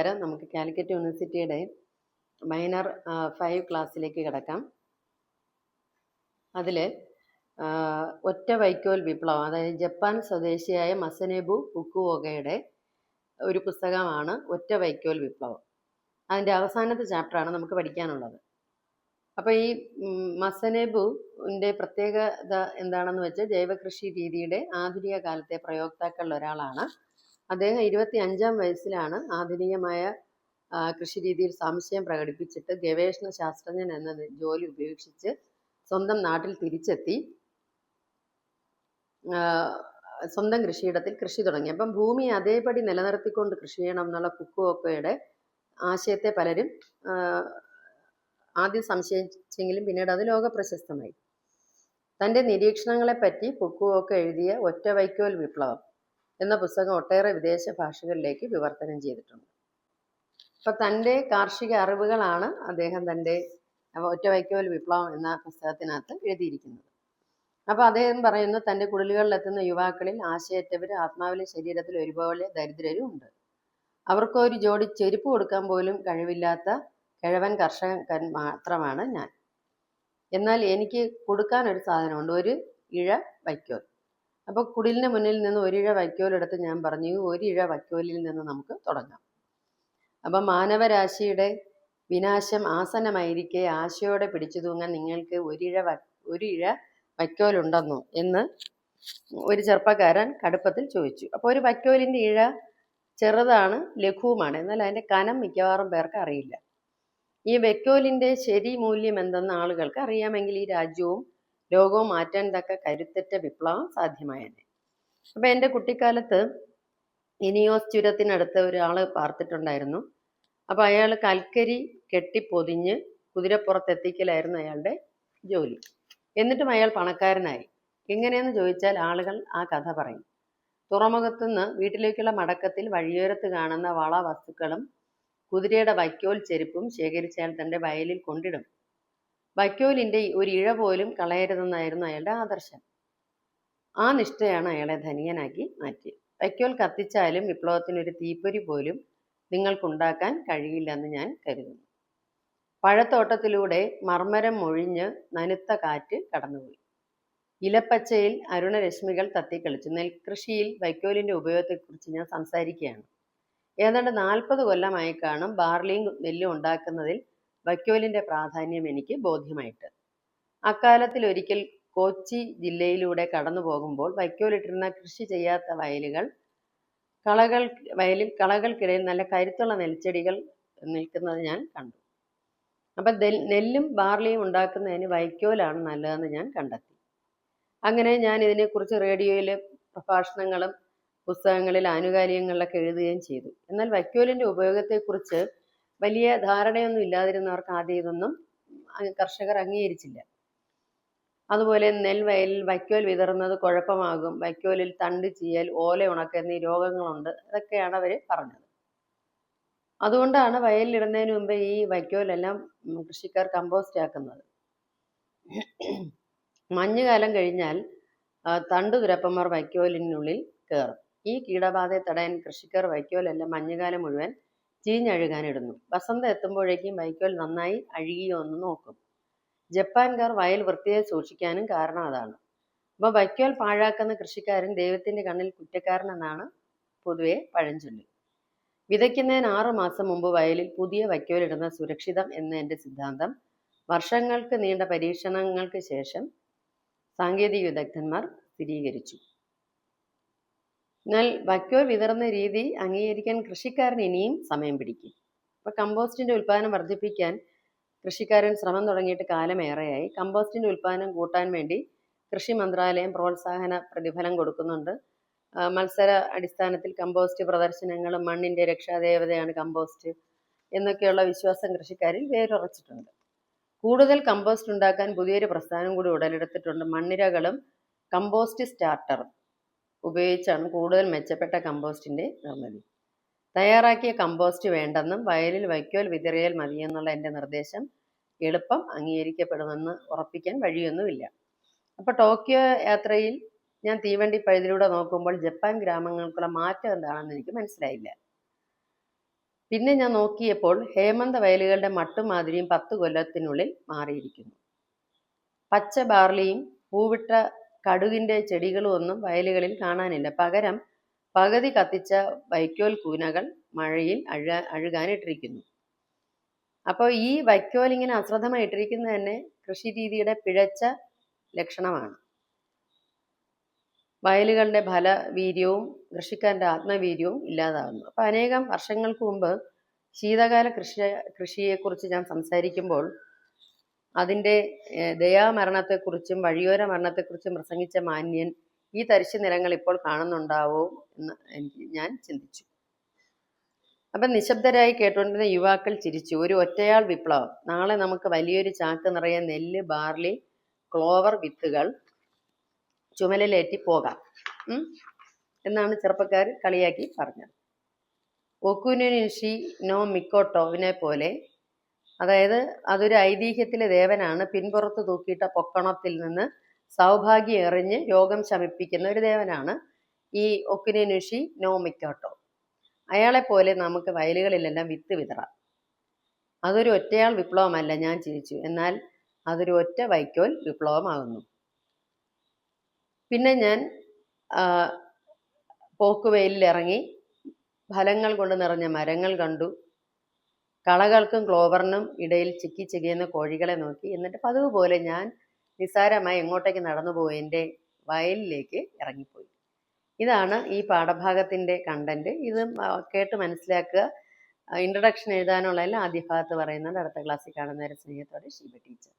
നമസ്കാരം നമുക്ക് കാലിക്കറ്റ് യൂണിവേഴ്സിറ്റിയുടെ മൈനർ ഫൈവ് ക്ലാസ്സിലേക്ക് കിടക്കാം. അതിൽ ഒറ്റ വൈക്കോൽ വിപ്ലവം അതായത് ജപ്പാൻ സ്വദേശിയായ മസനേബു ഫുക്കുവോഗയുടെ ഒരു പുസ്തകമാണ് ഒറ്റ വൈക്കോൽ വിപ്ലവം. അതിന്റെ അവസാനത്തെ ചാപ്റ്ററാണ് നമുക്ക് പഠിക്കാനുള്ളത്. അപ്പോൾ ഈ മസനേബുവിന്റെ പ്രത്യേകത എന്താണെന്ന് വെച്ചാൽ ജൈവകൃഷി രീതിയുടെ ആധുനിക കാലത്തെ പ്രയോക്താക്കളിൽ ഒരാളാണ് അദ്ദേഹം ഇരുപത്തി അഞ്ചാം വയസ്സിലാണ് ആധുനികമായ കൃഷി കൃഷിരീതിയിൽ സംശയം പ്രകടിപ്പിച്ചിട്ട് ഗവേഷണ ശാസ്ത്രജ്ഞൻ എന്ന ജോലി ഉപേക്ഷിച്ച് സ്വന്തം നാട്ടിൽ തിരിച്ചെത്തി. സ്വന്തം കൃഷിയിടത്തിൽ കൃഷി തുടങ്ങി. അപ്പം ഭൂമി അതേപടി നിലനിർത്തിക്കൊണ്ട് കൃഷി ചെയ്യണം എന്നുള്ള കുക്കുവൊക്കെയുടെ ആശയത്തെ പലരും ആദ്യം സംശയിച്ചെങ്കിലും പിന്നീട് അത് ലോക പ്രശസ്തമായി തന്റെ നിരീക്ഷണങ്ങളെപ്പറ്റി കുക്കുവൊക്കെ എഴുതിയ ഒറ്റ വൈക്കോൽ വിപ്ലവം. എന്ന പുസ്തകം ഒട്ടേറെ വിദേശ ഭാഷകളിലേക്ക് വിവർത്തനം ചെയ്തിട്ടുണ്ട്. അപ്പം തന്റെ കാർഷിക അറിവുകളാണ് അദ്ദേഹം തന്റെ ഒറ്റ വൈക്കോൽ വിപ്ലവം എന്ന പുസ്തകത്തിനകത്ത് എഴുതിയിരിക്കുന്നത്. അപ്പോൾ അദ്ദേഹം പറയുന്നു തന്റെ കുടിലുകളിലെത്തുന്ന യുവാക്കളിൽ ആശയറ്റവരും ആത്മാവിലെ ശരീരത്തിൽ ഒരുപോലെ ദരിദ്രരും ഉണ്ട്. അവർക്ക് ഒരു ജോഡി ചെരുപ്പ് കൊടുക്കാൻ പോലും കഴിവില്ലാത്ത കിഴവൻ കർഷകൻ മാത്രമാണ് ഞാൻ. എന്നാൽ എനിക്ക് കൊടുക്കാൻ ഒരു സാധനമുണ്ട് ഒരു ഇഴ വൈക്കോൽ. അപ്പോൾ കുടിലിന് മുന്നിൽ നിന്ന് ഒരിഴ വൈക്കോലെടുത്ത് ഞാൻ പറഞ്ഞു ഒരു ഒരിഴ വൈക്കോലിൽ നിന്ന് നമുക്ക് തുടങ്ങാം. അപ്പം മാനവരാശിയുടെ വിനാശം ആസന്നമായിരിക്കെ ആശയോടെ പിടിച്ചു തൂങ്ങാൻ നിങ്ങൾക്ക് ഒരിഴ ഒരിഴ വൈക്കോലുണ്ടെന്നോ എന്ന് ഒരു ചെറുപ്പക്കാരൻ കടുപ്പത്തിൽ ചോദിച്ചു. അപ്പോൾ ഒരു വൈക്കോലിന്റെ ഇഴ ചെറുതാണ് ലഘുവുമാണ്. എന്നാൽ അതിന്റെ കനം മിക്കവാറും പേർക്ക് അറിയില്ല. ഈ വൈക്കോലിന്റെ ശരി മൂല്യം എന്തെന്ന് ആളുകൾക്ക് അറിയാമെങ്കിൽ ഈ രാജ്യവും ലോകവും മാറ്റാൻ തക്ക കരുത്തറ്റ വിപ്ലവം സാധ്യമായേനെ. അപ്പം എന്റെ കുട്ടിക്കാലത്ത് ഇനിയോസ് ചുരത്തിനടുത്ത് ഒരാൾ പാർത്തിട്ടുണ്ടായിരുന്നു. അപ്പോൾ അയാൾ കൽക്കരി കെട്ടിപ്പൊതിഞ്ഞ് കുതിരപ്പുറത്തെത്തിക്കലായിരുന്നു അയാളുടെ ജോലി. എന്നിട്ടും അയാൾ പണക്കാരനായി. എങ്ങനെയെന്ന് ചോദിച്ചാൽ ആളുകൾ ആ കഥ പറയും. തുറമുഖത്തുനിന്ന് വീട്ടിലേക്കുള്ള മടക്കത്തിൽ വഴിയോരത്ത് കാണുന്ന വള വസ്തുക്കളും കുതിരയുടെ വൈക്കോൽ ചെരുപ്പും ശേഖരിച്ചയാൾ തന്റെ വയലിൽ കൊണ്ടിടും. വൈക്കോലിന്റെ ഒരു ഇഴ പോലും കളയരുതെന്നായിരുന്നു അയാളുടെ ആദർശം. ആ നിഷ്ഠയാണ് അയാളെ ധനികനാക്കി മാറ്റിയത്. വൈക്കോൽ കത്തിച്ചാലും വിപ്ലവത്തിനൊരു തീപ്പൊരി പോലും നിങ്ങൾക്കുണ്ടാക്കാൻ കഴിയില്ലെന്ന് ഞാൻ കരുതുന്നു. പഴത്തോട്ടത്തിലൂടെ മർമ്മരം മൊഴിഞ്ഞ് നനുത്ത കാറ്റ് കടന്നുപോയി. ഇലപ്പച്ചയിൽ അരുണരശ്മികൾ തത്തിക്കളിച്ചു. നെൽകൃഷിയിൽ വൈക്കോലിന്റെ ഉപയോഗത്തെക്കുറിച്ച് ഞാൻ സംസാരിക്കുകയാണ്. ഏതാണ്ട് നാൽപ്പത് കൊല്ലമായി കാണും ബാർലിയും നെല്ലും ഉണ്ടാക്കുന്നതിൽ വൈക്കോലിന്റെ പ്രാധാന്യം എനിക്ക് ബോധ്യമായിട്ട്. അക്കാലത്തിൽ ഒരിക്കൽ കൊച്ചി ജില്ലയിലൂടെ കടന്നു പോകുമ്പോൾ വൈക്കോലിട്ടിരുന്ന കൃഷി ചെയ്യാത്ത വയലുകൾ കളകൾ വയലിൽ കളകൾക്കിടയിൽ നല്ല കരുത്തുള്ള നെൽച്ചെടികൾ നിൽക്കുന്നത് ഞാൻ കണ്ടു. അപ്പം നെല്ലും ബാർലിയും ഉണ്ടാക്കുന്നതിന് വൈക്കോലാണ് നല്ലതെന്ന് ഞാൻ കണ്ടെത്തി. അങ്ങനെ ഞാൻ ഇതിനെക്കുറിച്ച് റേഡിയോയിൽ പ്രഭാഷണങ്ങളും പുസ്തകങ്ങളിൽ ആനുകാലികങ്ങളിലൊക്കെ എഴുതുകയും ചെയ്തു. എന്നാൽ വൈക്കോലിന്റെ ഉപയോഗത്തെക്കുറിച്ച് വലിയ ധാരണയൊന്നും ഇല്ലാതിരുന്നവർക്ക് ആദ്യം ഇതൊന്നും കർഷകർ അംഗീകരിച്ചില്ല. അതുപോലെ നെൽവയലിൽ വൈക്കോൽ വിതറുന്നത് കുഴപ്പമാകും. വൈക്കോലിൽ തണ്ട് ചീയൽ ഓല ഉണക്ക് എന്നീ രോഗങ്ങളുണ്ട്. ഇതൊക്കെയാണ് അവർ പറഞ്ഞത്. അതുകൊണ്ടാണ് വയലിലിടുന്നതിന് മുമ്പ് ഈ വൈക്കോലെല്ലാം കൃഷിക്കാർ കമ്പോസ്റ്റ് ആക്കുന്നത് മഞ്ഞുകാലം കഴിഞ്ഞാൽ തണ്ടു തുരപ്പന്മാർ വൈക്കോലിനുള്ളിൽ കയറും ഈ കീടബാധയെ തടയാൻ കൃഷിക്കാർ വൈക്കോലെല്ലാം മഞ്ഞുകാലം മുഴുവൻ ചീഞ്ഞഴുകാനിടുന്നു. വസന്തം എത്തുമ്പോഴേക്കും വൈക്കോൽ നന്നായി അഴുകിയോ എന്ന് നോക്കും. ജപ്പാൻകാർ വയൽ വൃത്തിയായി സൂക്ഷിക്കാനും കാരണം അതാണ്. അപ്പോൾ വൈക്കോൽ പാഴാക്കുന്ന കൃഷിക്കാരൻ ദൈവത്തിന്റെ കണ്ണിൽ കുറ്റക്കാരനെന്നാണ് പൊതുവെ പഴഞ്ചൊല്ല്. വിതയ്ക്കുന്നതിന് ആറു മാസം മുമ്പ് വയലിൽ പുതിയ വൈക്കോലിടുന്ന സുരക്ഷിതം എന്ന എന്റെ സിദ്ധാന്തം വർഷങ്ങൾക്ക് നീണ്ട പരീക്ഷണങ്ങൾക്ക് ശേഷം സാങ്കേതിക വിദഗ്ധന്മാർ സ്ഥിരീകരിച്ചു. എന്നാൽ വൈക്കോൽ വിതറുന്ന രീതി അംഗീകരിക്കാൻ കൃഷിക്കാരൻ ഇനിയും സമയം പിടിക്കും. അപ്പോൾ കമ്പോസ്റ്റിന്റെ ഉൽപ്പാദനം വർദ്ധിപ്പിക്കാൻ കൃഷിക്കാരൻ ശ്രമം തുടങ്ങിയിട്ട് കാലമേറെയായി. കമ്പോസ്റ്റിന്റെ ഉൽപ്പാദനം കൂട്ടാൻ വേണ്ടി കൃഷി മന്ത്രാലയം പ്രോത്സാഹന പ്രതിഫലം കൊടുക്കുന്നുണ്ട്. മത്സര അടിസ്ഥാനത്തിൽ കമ്പോസ്റ്റ് പ്രദർശനങ്ങളും മണ്ണിന്റെ രക്ഷാദേവതയാണ് കമ്പോസ്റ്റ് എന്നൊക്കെയുള്ള വിശ്വാസം കൃഷിക്കാരിൽ വേരുറച്ചിട്ടുണ്ട്. കൂടുതൽ കമ്പോസ്റ്റ് ഉണ്ടാക്കാൻ പുതിയൊരു പ്രസ്ഥാനം കൂടി ഉടലെടുത്തിട്ടുണ്ട് മണ്ണിരകളും കമ്പോസ്റ്റ് സ്റ്റാർട്ടറും. ഉപയോഗിച്ചാണ് കൂടുതൽ മെച്ചപ്പെട്ട കമ്പോസ്റ്റിന്റെ നിർമ്മിതി. തയ്യാറാക്കിയ കമ്പോസ്റ്റ് വേണ്ടെന്നും വയലിൽ വൈക്കോൽ വിതറിയാൽ മതിയെന്നുള്ള എന്റെ നിർദ്ദേശം എളുപ്പം അംഗീകരിക്കപ്പെടുമെന്ന് ഉറപ്പിക്കാൻ വഴിയൊന്നുമില്ല. അപ്പോൾ ടോക്കിയോ യാത്രയിൽ ഞാൻ തീവണ്ടി പഴുതിലൂടെ നോക്കുമ്പോൾ ജപ്പാൻ ഗ്രാമങ്ങൾക്കുള്ള മാറ്റം എന്താണെന്ന് എനിക്ക് മനസ്സിലായില്ല. പിന്നെ ഞാൻ നോക്കിയപ്പോൾ ഹേമന്ത വയലുകളുടെ മട്ടും മാതിരിയും പത്ത് കൊല്ലത്തിനുള്ളിൽ മാറിയിരിക്കുന്നു. പച്ച ബാർലിയും പൂവിട്ട കടുകിന്റെ ചെടികളും ഒന്നും വയലുകളിൽ കാണാനില്ല. പകരം പകുതി കത്തിച്ച വൈക്കോൽ കൂനകൾ മഴയിൽ അഴ അഴുകാനിട്ടിരിക്കുന്നു. അപ്പോൾ ഈ വൈക്കോൽ ഇങ്ങനെ അശ്രദ്ധമായി ഇട്ടിരിക്കുന്നത് തന്നെ കൃഷി രീതിയുടെ പിഴച്ച ലക്ഷണമാണ്. വയലുകളുടെ ഫലവീര്യവും കൃഷിക്കാരന്റെ ആത്മവീര്യവും ഇല്ലാതാകുന്നു അപ്പോൾ അനേകം വർഷങ്ങൾക്ക് മുമ്പ് ശീതകാല കൃഷി കൃഷിയെക്കുറിച്ച് ഞാൻ സംസാരിക്കുമ്പോൾ അതിന്റെ ദയാമരണത്തെക്കുറിച്ചും വഴിയോര മരണത്തെക്കുറിച്ചും പ്രസംഗിച്ച മാന്യൻ ഈ തരിശു നിലങ്ങൾ ഇപ്പോൾ കാണുന്നുണ്ടാവോ എന്ന് എനിക്ക് ഞാൻ ചിന്തിച്ചു. അപ്പം നിശബ്ദരായി കേട്ടുകൊണ്ടിരുന്ന യുവാക്കൾ ചിരിച്ചു. ഒരു ഒറ്റയാൾ വിപ്ലവം. നാളെ നമുക്ക് വലിയൊരു ചാക്ക് നിറയെ നെല്ല് ബാർലി ക്ലോവർ വിത്തുകൾ ചുമലിലേറ്റി പോകാം. എന്നാണ് ചെറുപ്പക്കാർ കളിയാക്കി പറഞ്ഞത്. ഒക്കുനുനിഷി നോ മിക്കോട്ടോവിനെ പോലെ അതായത് അതൊരു ഐതിഹ്യത്തിലെ ദേവനാണ്. പിൻപുറത്ത് തൂക്കിയിട്ട പൊക്കണത്തിൽ നിന്ന് സൗഭാഗ്യം എറിഞ്ഞ് രോഗം ശമിപ്പിക്കുന്ന ഒരു ദേവനാണ് ഈ ഒക്കിനുഷി നോമിക്കോട്ടോ അയാളെ പോലെ നമുക്ക് വയലുകളിലെല്ലാം വിത്ത് വിതറാം. അതൊരു ഒറ്റയാൾ വിപ്ലവമല്ല ഞാൻ ചിരിച്ചു. എന്നാൽ അതൊരു ഒറ്റ വൈക്കോൽ വിപ്ലവമാകുന്നു. പിന്നെ ഞാൻ പോക്കുവെയിലിറങ്ങി ഫലങ്ങൾ കൊണ്ട് നിറഞ്ഞ മരങ്ങൾ കണ്ടു. കളകൾക്കും ക്ലോവറിനും ഇടയിൽ ചിക്കി ചികിയുന്ന കോഴികളെ നോക്കി എന്നിട്ട് പതിവ് പോലെ ഞാൻ നിസ്സാരമായി എങ്ങോട്ടേക്ക് നടന്നു പോയി എന്റെ വയലിലേക്ക് ഇറങ്ങിപ്പോയി. ഇതാണ് ഈ പാഠഭാഗത്തിന്റെ കണ്ടന്റ് ഇത് കേട്ട് മനസ്സിലാക്കുക. ഇൻട്രഡക്ഷൻ എഴുതാനുള്ള ആദ്യ ഭാഗത്ത് പറയുന്നുണ്ട്. അടുത്ത ക്ലാസ്സിൽ കാണുന്നവരെ സ്നേഹത്തോടെ ഷീബ ടീച്ചർ